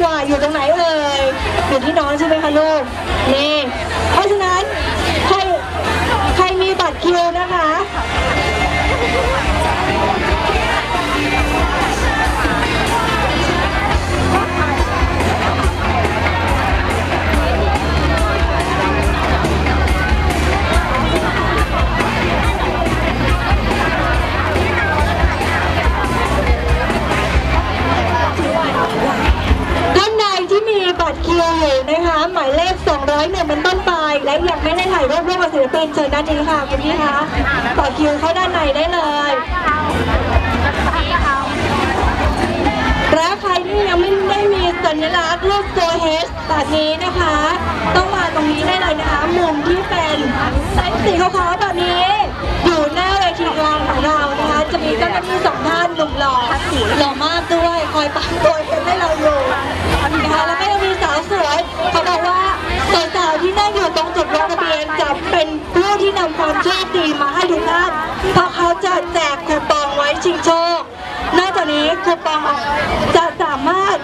กว่าอยู่ตรงไหนเอ่ยอยู่ที่น้องใช่ไหมคะลูกนี่เพราะฉะนั้น บัตรคิวยนะคะ หมายเลข 201เป็นต้นไป และยังไม่ได้ถ่ายรูปร่วมกับศิลปินเชิญด้านนี้ค่ะคุณพี่คะต่อคียวเข้าด้านในได้เลยและใครที่ยังไม่ได้มีสัญลักษณ์รูปตัว H แบบนี้นะคะ ต้องมาตรงนี้ได้เลยนะคะมุมที่เป็นสีขาวๆแบบนี้อยู่หน้าเวทีกลางของเรานะคะ จะมีเจ้าหน้าที่สองท่านหนุ่มหล่อหล่อมากด้วย คอยปักตัวเห็นให้เราอยู่นะคะ ชีพดีมาให้ทุกท่านเพราะเขาจะแจกคูปองไว้ชิงโชค นอกจากนี้คูปองจะสามารถ